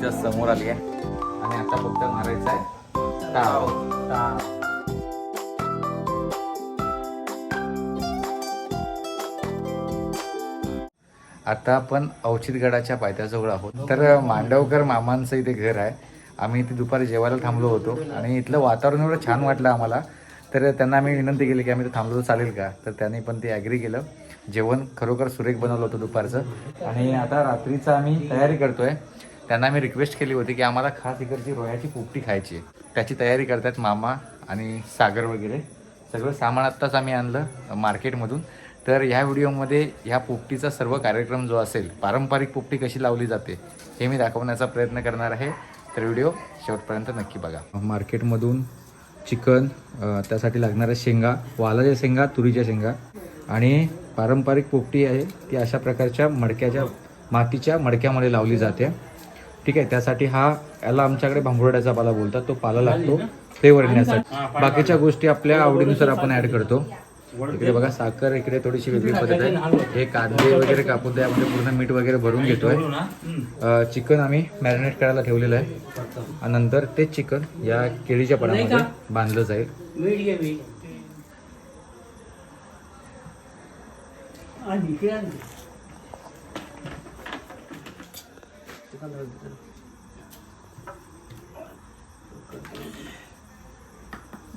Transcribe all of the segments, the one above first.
Just समोर आली आहे. आणि आता फक्त मारायचं आहे ताव. आता आपण औचितगडाच्या पायथ्याजवळ आहोत. तर मांडवकर मामांचं इथे घर आहे. आम्ही इथे दुपारी जेवायला थांबलो होतो. आणि इथलं वातावरण एवढं छान वाटलं आम्हाला. तर त्यांना आम्ही विनंती केली की आम्ही इथे थांबलो चालेल का? तर त्यांनी पण ते ॲग्री केलं. जेवण खरोखर सुरेख बनवलं होतं दुपारचं. आणि आता रात्रीचं आम्ही तयारी करतोय. त्यांना मी रिक्वेस्ट केली होती की आम्हाला खास इकडची रोयाची पोपटी खायची आहे. त्याची तयारी करतात मामा आणि सागर वगैरे. सगळं सामान आत्ताच आम्ही आणलं मार्केटमधून. तर ह्या व्हिडिओमध्ये ह्या पोपटीचा सर्व कार्यक्रम जो असेल पारंपरिक पोपटी कशी लावली जाते हे मी दाखवण्याचा प्रयत्न करणार आहे. तर व्हिडिओ शेवटपर्यंत नक्की बघा. मार्केटमधून चिकन त्यासाठी लागणाऱ्या शेंगा वालाच्या शेंगा तुरीच्या शेंगा आणि पारंपरिक पोपटी आहे. ती अशा प्रकारच्या मडक्याच्या मातीच्या मडक्यामध्ये लावली जाते. ठीक आहे त्यासाठी हा याला आमच्याकडे भांबुर्ड्याचा पाला बोलतात. तो पाला लागतो फ्लेवर येण्यासाठी बाकीच्या गोष्टी आपल्या आवडीनुसार आपण ऍड करतो. इकडे बघा साखर इकडे थोडीशी वेगळी पद्धत आहे. हे कांदे वगैरे कापून त्यामध्ये पूर्ण मीठ वगैरे भरून घेतोय. चिकन आम्ही मॅरिनेट करायला ठेवलेलं आहे. आणि नंतर ते चिकन या केळीच्या पडामध्ये बांधलं जाईल मीठ घे मीठ आणि इकडे आण.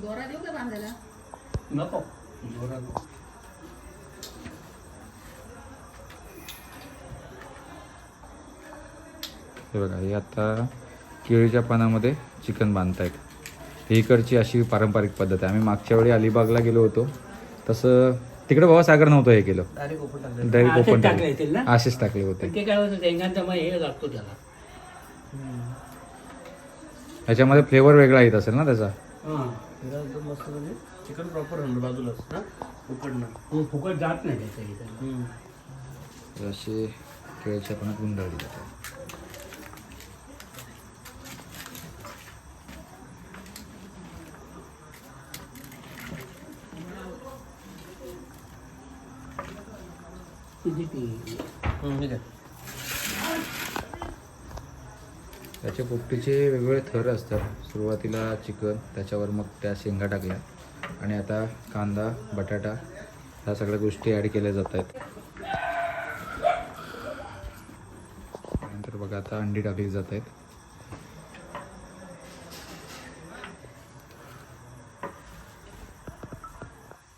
दोरा देऊ का बांधायला? नको जोरात नको. हे बघा हे आता केळीच्या पानामध्ये चिकन बांधतायत. ही इकडची अशी पारंपरिक पद्धत आहे. आम्ही मागच्या वेळी अलिबागला गेलो होतो. तसं तिकडे बाबा सागर नव्हतं हे केलं. डायरेक्ट ओपन टाकले. असेच टाकले होते. पण ते काय होतं शेंगांचा मग हे लागतो त्याला. ह्याच्यामध्ये फ्लेवर वेगळा येत असेल ना त्याचा? हां. मस्त चिकन प्रॉपर ना उकडणं. फुकट जात नाही त्याच्या इथं हे असे केळीच्या पानात गुंडाळली जातात. त्याचे पोपटीचे वेगवेगळे थर असतात. सुरुवातीला चिकन त्याच्यावर मग त्या शेंगा टाकल्या. आणि आता कांदा बटाटा ह्या सगळ्या गोष्टी ॲड केल्या जात आहेत. नंतर बघा आता अंडी टाकली जात आहेत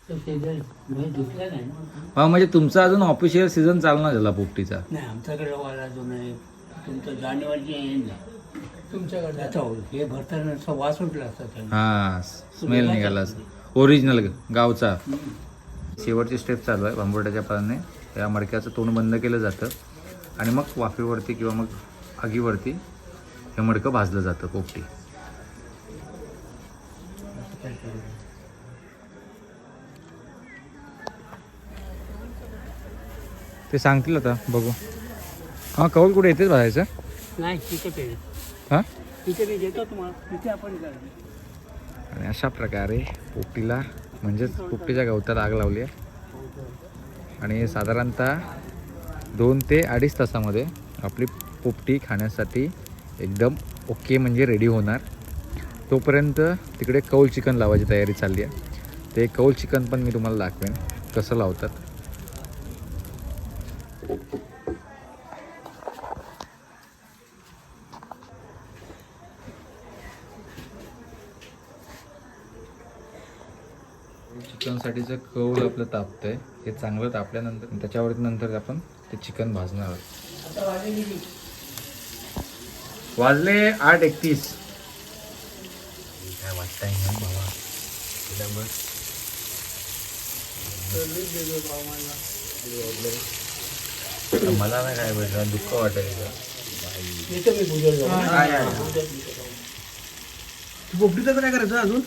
तो शेजारी म्हणजे दुसऱ्या नाही ना हा म्हणजे तुमचा अजून ऑफिशियल सीझन चालणार झाला पोपटीचा. नाही आमच्याकडे वाला जो नाही तुमचं जानेवारीची ना तुमच्याकडे? होईल हे भरताना असा वास सुटला असता त्यांना हा स्मेल निघाला ओरिजिनल गावचा. शेवटची स्टेप चालू आहे भांबुर्ड्याच्या पानाने त्या मडक्याचं तोंड बंद केलं जातं. आणि मग वाफेवरती किंवा मग आगीवरती हे मडकं भाजलं जातं पोपटी. ते सांगतील आता बघू. हां कौल कुठे येतेच भाजायचं नाही तिथे पे हां? तिथे मी देतो तुम्हाला. तिथे आपण करा आणि अशा प्रकारे पोपटीला म्हणजेच पोपटीच्या गवतात आग लावली आहे. आणि साधारणतः दोन ते अडीच तासामध्ये आपली पोपटी खाण्यासाठी एकदम ओके म्हणजे रेडी होणार. तोपर्यंत तिकडे कौल चिकन लावायची तयारी चालली आहे. ते कौल चिकन पण मी तुम्हाला दाखवेन कसं लावतात. चिकनसाठीचं कौल आपलं तापतंय हे चांगलं तापल्यानंतर त्याच्यावरती नंतर आपण ते चिकन भाजणार आहोत. वाजले आठ एकतीस. काय वाटतंय ना बाबा? त्याच्यामुळे मला नाही काय भेटलं दुःख वाटायचं मी पूजेला पोपटीचं काय करायचं अजून?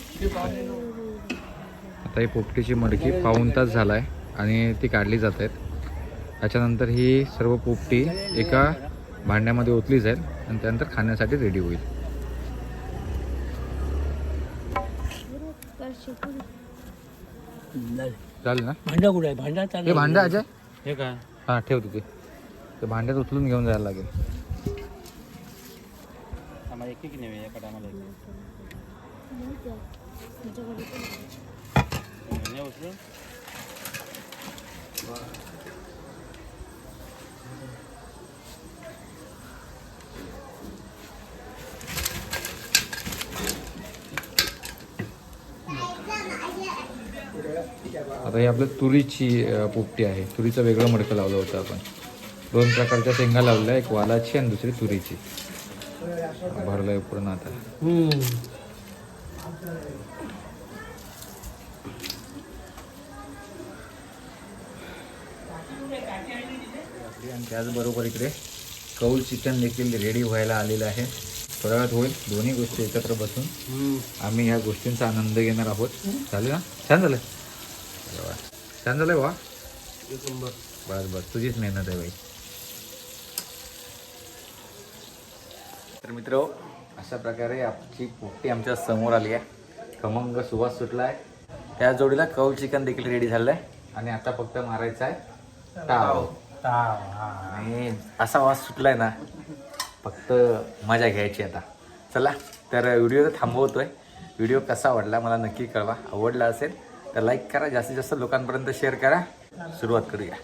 आता ही पोपटीची मडकी पाऊन तास झाला आहे आणि ती काढली जात आहेत. त्याच्यानंतर ही सर्व पोपटी एका भांड्यामध्ये ओतली जाईल आणि त्यानंतर खाण्यासाठी रेडी होईल. चालेल ना? भांडा कुठे आहे? भांडा चालू हे भांडं अजय? हे काय? हां ठेव तिथे ते. भांड्यात उचलून घेऊन जायला लागेल. ठीक नाही एका टायमाला उचलून आता ही आपल्या तुरीची पोपटी आहे. तुरीचं वेगळं मडकं लावलं होतं आपण. दोन प्रकारच्या शेंगा लावल्या एक वालाची आणि दुसरी तुरीची. भरलंय पूर्ण आता. आणि त्याचबरोबर इकडे कौल चिकन देखील रेडी व्हायला आलेलं आहे. थोड्या वेळात होईल दोन्ही गोष्टी एकत्र बसून. आम्ही ह्या गोष्टींचा आनंद घेणार आहोत. चालेल ना छान झालं. छान झालंय वा बस बस. तुझीच मेहनत आहे बाई. तर मित्र अशा प्रकारे आमची पोट्टी आमच्यासमोर आली आहे. खमंग सुवास सुटला आहे त्या जोडीला कौल चिकन देखील रेडी झालं आहे आणि आता फक्त मारायचं आहे. ताव. आणि असा वास सुटलाय ना फक्त मजा घ्यायची आता. चला तर व्हिडिओ तर थांबवतोय. व्हिडिओ कसा आवडला मला नक्की कळवा. आवडला असेल तर लाईक करा जास्तीत जास्त लोकांपर्यंत शेअर करा. सुरुवात करूया.